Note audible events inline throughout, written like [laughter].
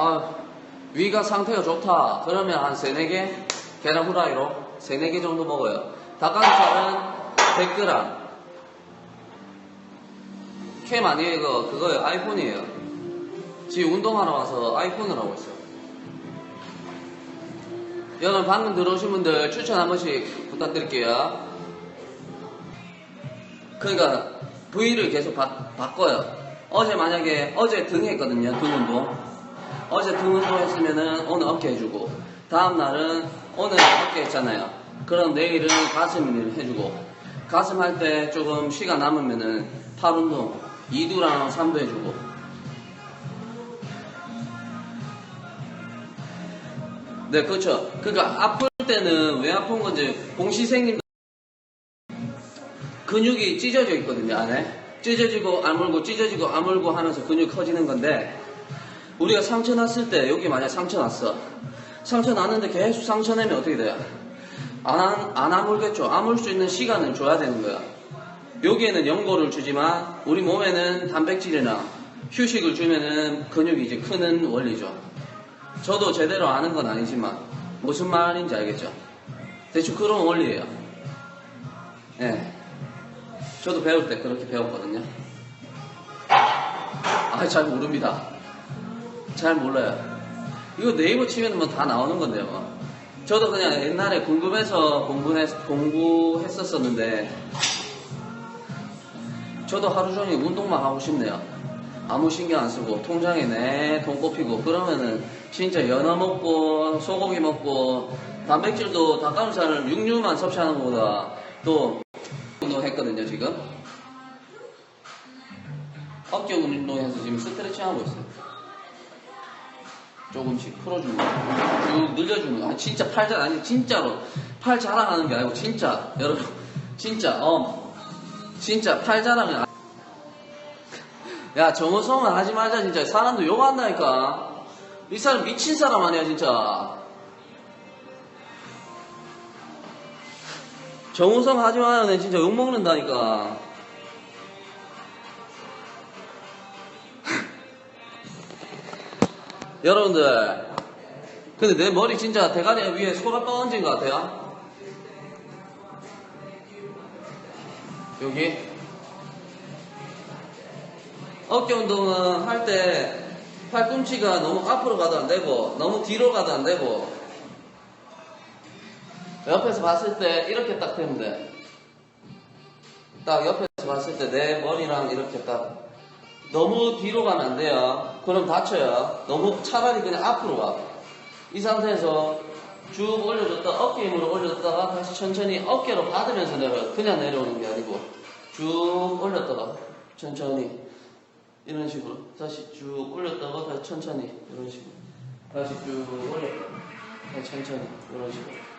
아, 위가 상태가 좋다. 그러면 한 3, 4개? 계란 후라이로 3, 4개 정도 먹어요. 닭가슴살은 100g. 캠 아니에요, 이거. 그거요. 아이폰이에요. 지금 운동하러 와서 아이폰을 하고 있어요. 여러분, 방금 들어오신 분들 추천 한 번씩 부탁드릴게요. 그러니까, 부위를 계속 바, 바꿔요. 어제 만약에, 어제 등 했거든요, 등 운동. 어제 등 운동 했으면은 오늘 어깨 해주고, 다음 날은 오늘 어깨 했잖아요. 그럼 내일은 가슴을 해주고, 가슴 할 때 조금 시간 남으면은 팔 운동 2두랑 3두 해주고. 네, 그렇죠. 그러니까 아플 때는 왜 아픈 건지 공시생님 근육이 찢어져 있거든요, 안에. 찢어지고 아물고 찢어지고 아물고 하면서 근육 커지는 건데 우리가 상처 났을 때 여기 만약 상처 났어. 상처 났는데 계속 상처 내면 어떻게 돼요? 안, 안, 안 아물겠죠. 아물 수 있는 시간을 줘야 되는 거야. 여기에는 연고를 주지만 우리 몸에는 단백질이나 휴식을 주면은 근육이 이제 크는 원리죠. 저도 제대로 아는 건 아니지만 무슨 말인지 알겠죠? 대충 그런 원리예요. 예. 저도 배울 때 그렇게 배웠거든요. 아, 잘 모릅니다. 잘 몰라요. 이거 네이버 치면 뭐 다 나오는 건데요. 뭐. 저도 그냥 옛날에 궁금해서 공부했, 공부했었었는데, 저도 하루 종일 운동만 하고 싶네요. 아무 신경 안 쓰고, 통장에 내돈 꼽히고, 그러면은 진짜 연어 먹고, 소고기 먹고, 단백질도 닭가슴살을 육류만 섭취하는 것보다 또 운동했거든요, 지금. 어깨 운동해서 지금 스트레칭 하고 있어요. 조금씩 풀어주고, 쭉 늘려주는 거. 아, 진짜 팔 자, 아니, 진짜로. 팔 자랑하는 게 아니고, 진짜. 여러분, 진짜, 어. 진짜 팔 자랑을. 안- 야, 정우성은 하지 말자, 진짜. 사람도 욕한다니까. 이 사람 미친 사람 아니야, 진짜. 정우성 하지 마요, 내 진짜 욕먹는다니까. 여러분들, 근데 내 머리 진짜 대가리 위에 소라 얹은 것 같아요. 여기. 어깨 운동은 할 때 팔꿈치가 너무 앞으로 가도 안 되고, 너무 뒤로 가도 안 되고, 옆에서 봤을 때 이렇게 딱 되면 돼. 딱 옆에서 봤을 때 내 머리랑 이렇게 딱 너무 뒤로 가면 안 돼요. 그럼 다쳐요. 너무 차라리 그냥 앞으로 와. 이 상태에서 쭉 올려줬다 어깨 힘으로 올려줬다가 다시 천천히 어깨로 받으면서 내려요. 그냥 내려오는 게 아니고 쭉 올렸다가 천천히 이런 식으로 다시 쭉 올렸다가 다시 천천히 이런 식으로 다시 쭉 올렸다가 다시 천천히 이런 식으로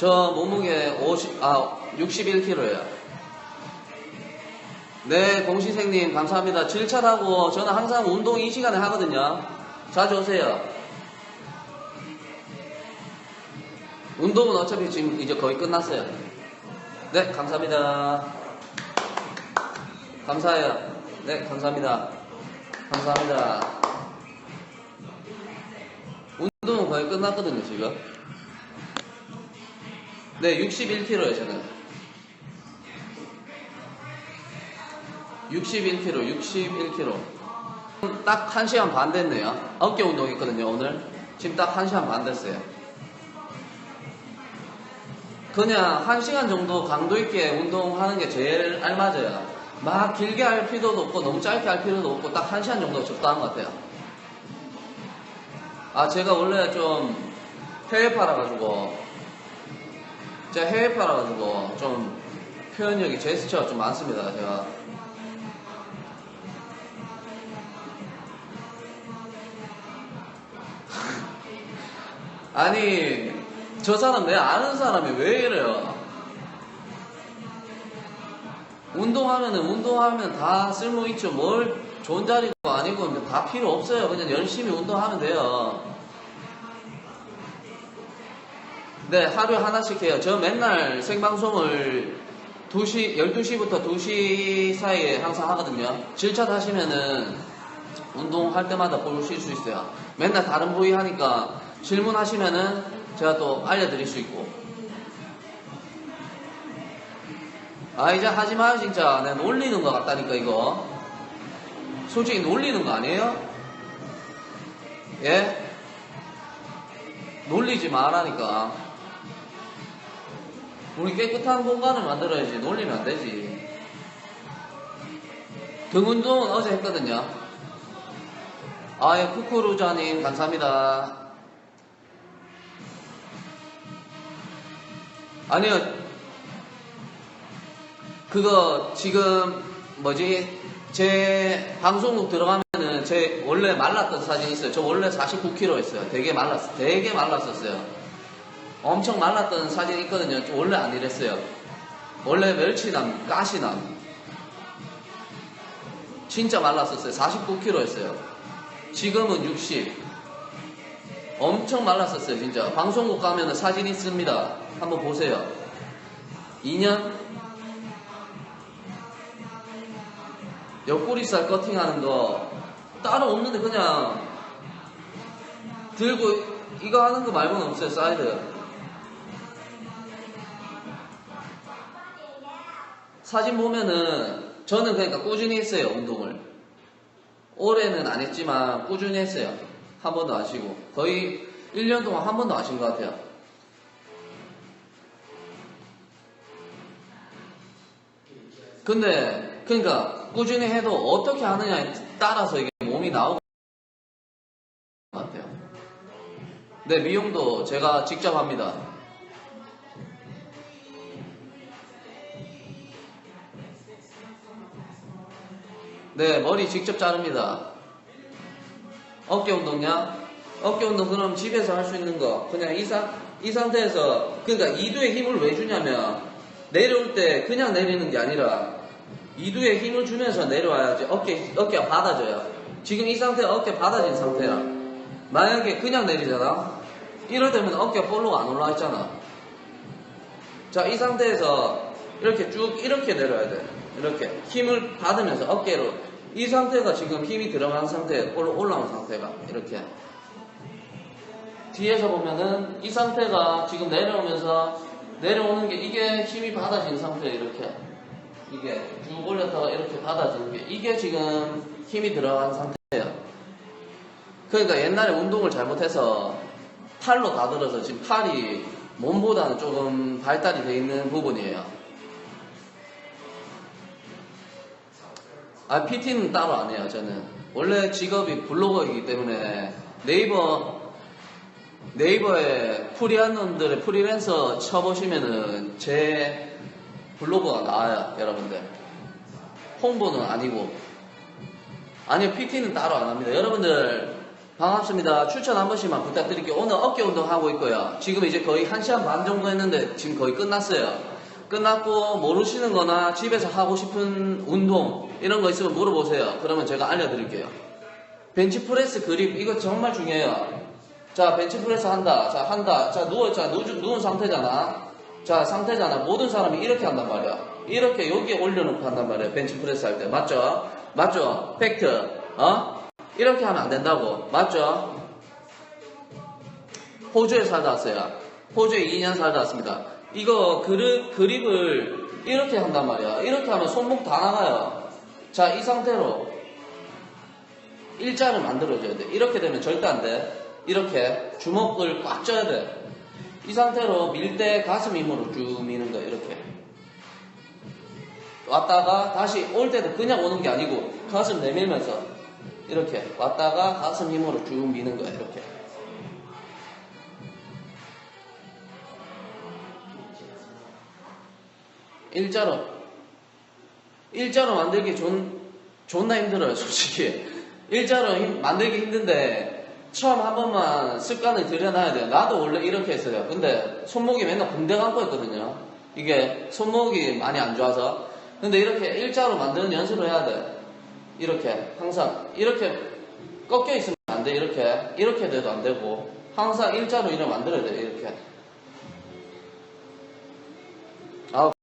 저 몸무게 50, 아, 61kg예요. 네, 공시생님, 감사합니다. 질차하고 저는 항상 운동 이 시간에 하거든요. 자주 오세요. 운동은 어차피 지금 이제 거의 끝났어요. 네, 감사합니다. 감사해요. 네, 감사합니다. 감사합니다. 운동은 거의 끝났거든요, 지금. 네, 61kg예요, 저는. 61kg, 61kg. 딱 1시간 반 됐네요. 어깨 운동 했거든요, 오늘. 지금 딱 1시간 반 됐어요. 그냥 1시간 정도 강도 있게 운동하는 게 제일 알맞아요. 막 길게 할 필요도 없고, 너무 짧게 할 필요도 없고, 딱 1시간 정도 적당한 것 같아요. 아, 제가 원래 좀 해외 팔아가지고, 제가 해외 팔아가지고 좀 표현력이 제스처가 좀 많습니다. 제가 [laughs] 아니 저 사람 내 아는 사람이 왜 이래요? 운동하면은 운동하면 다 쓸모 있죠. 뭘 좋은 자리고 아니고 다 필요 없어요. 그냥 열심히 운동하면 돼요. 네, 하루에 하나씩 해요. 저 맨날 생방송을 2시, 12시부터 2시 사이에 항상 하거든요. 질차 하시면은 운동할 때마다 보실 수 있어요. 맨날 다른 부위 하니까 질문하시면은 제가 또 알려드릴 수 있고. 아, 이제 하지 마요, 진짜. 내가 놀리는 것 같다니까, 이거. 솔직히 놀리는 거 아니에요? 예? 놀리지 말라니까. 우리 깨끗한 공간을 만들어야지. 놀리면 안 되지. 등 운동은 어제 했거든요. 아, 예, 쿠쿠루자님, 감사합니다. 아니요. 그거 지금 뭐지? 제 방송국 들어가면은 제 원래 말랐던 사진 있어요. 저 원래 49kg였어요. 되게 말랐어. 되게 말랐었어요. 엄청 말랐던 사진 있거든요. 저 원래 안 이랬어요. 원래 멸치남, 가시남. 진짜 말랐었어요. 49kg였어요. 지금은 60. 엄청 말랐었어요, 진짜. 방송국 가면은 사진 있습니다. 한번 보세요. 2년? 옆구리살 커팅하는 거 따로 없는데 그냥 들고 이거 하는 거 말고는 없어요, 사이드. 사진 보면은 저는 그러니까 꾸준히 했어요, 운동을. 올해는 안 했지만 꾸준히 했어요. 한 번도 안 쉬고. 거의 1년 동안 한 번도 안 쉰 것 같아요. 근데, 그러니까 꾸준히 해도 어떻게 하느냐에 따라서 이게 몸이 나오는 것 같아요. 네, 미용도 제가 직접 합니다. 네, 머리 직접 자릅니다. 어깨 운동냐? 어깨 운동 그럼 집에서 할 수 있는 거 그냥 이, 상, 이 상태에서 그러니까 이두에 힘을 왜 주냐면 내려올 때 그냥 내리는 게 아니라 이두에 힘을 주면서 내려와야지 어깨, 어깨가 받아져요. 지금 이 상태 어깨 받아진 상태야. 만약에 그냥 내리잖아? 이럴 때면 어깨가 볼로가 안 올라와 있잖아. 자, 이 상태에서 이렇게 쭉 이렇게 내려야 돼. 이렇게 힘을 받으면서 어깨로 이 상태가 지금 힘이 들어간 상태, 올라- 올라온 상태가 이렇게 뒤에서 보면은 이 상태가 지금 내려오면서 내려오는 게 이게 힘이 받아진 상태 이렇게 이게 쭉 올렸다가 이렇게 받아지는 게 이게 지금 힘이 들어간 상태예요. 그러니까 옛날에 운동을 잘못해서 팔로 다 들어서 지금 팔이 몸보다는 조금 발달이 돼 있는 부분이에요. 아, PT는 따로 안 해요, 저는. 원래 직업이 블로거이기 때문에 네이버, 네이버에 프리한 놈들의 프리랜서 쳐보시면은 제 블로거가 나와요, 여러분들. 홍보는 아니고. 아니요, PT는 따로 안 합니다. 여러분들, 반갑습니다. 추천 한 번씩만 부탁드릴게요. 오늘 어깨 운동 하고 있고요. 지금 이제 거의 1시간 반 정도 했는데 지금 거의 끝났어요. 끝났고 모르시는 거나 집에서 하고 싶은 운동 이런 거 있으면 물어보세요. 그러면 제가 알려드릴게요. 벤치프레스 그립 이거 정말 중요해요. 자 벤치프레스 한다. 자 한다. 자 누워 자 누, 누운 상태잖아. 자 상태잖아. 모든 사람이 이렇게 한단 말이야. 이렇게 여기에 올려놓고 한단 말이야. 벤치프레스 할 때 맞죠? 맞죠? 팩트. 어? 이렇게 하면 안 된다고. 맞죠? 호주에 살다 왔어요. 호주에 2년 살다 왔습니다. 이거 그립, 그립을 이렇게 한단 말이야. 이렇게 하면 손목 다 나가요. 자, 이 상태로 일자를 만들어줘야 돼. 이렇게 되면 절대 안 돼. 이렇게 주먹을 꽉 쥐어야 돼. 이 상태로 밀 때 가슴 힘으로 쭉 미는 거야. 이렇게. 왔다가 다시 올 때도 그냥 오는 게 아니고 가슴 내밀면서 이렇게 왔다가 가슴 힘으로 쭉 미는 거야. 이렇게. 일자로. 일자로 만들기 존, 존나 힘들어요 솔직히. 일자로 힘- 만들기 힘든데 처음 한 번만 습관을 들여놔야 돼요. 나도 원래 이렇게 했어요. 근데 손목이 맨날 붕대 감고 있거든요. 이게 손목이 많이 안 좋아서. 근데 이렇게 일자로 만드는 연습을 해야 돼. 이렇게 항상. 이렇게 꺾여 있으면 안 돼. 이렇게. 이렇게 돼도 안 되고. 항상 일자로 이를 만들어야 돼. 이렇게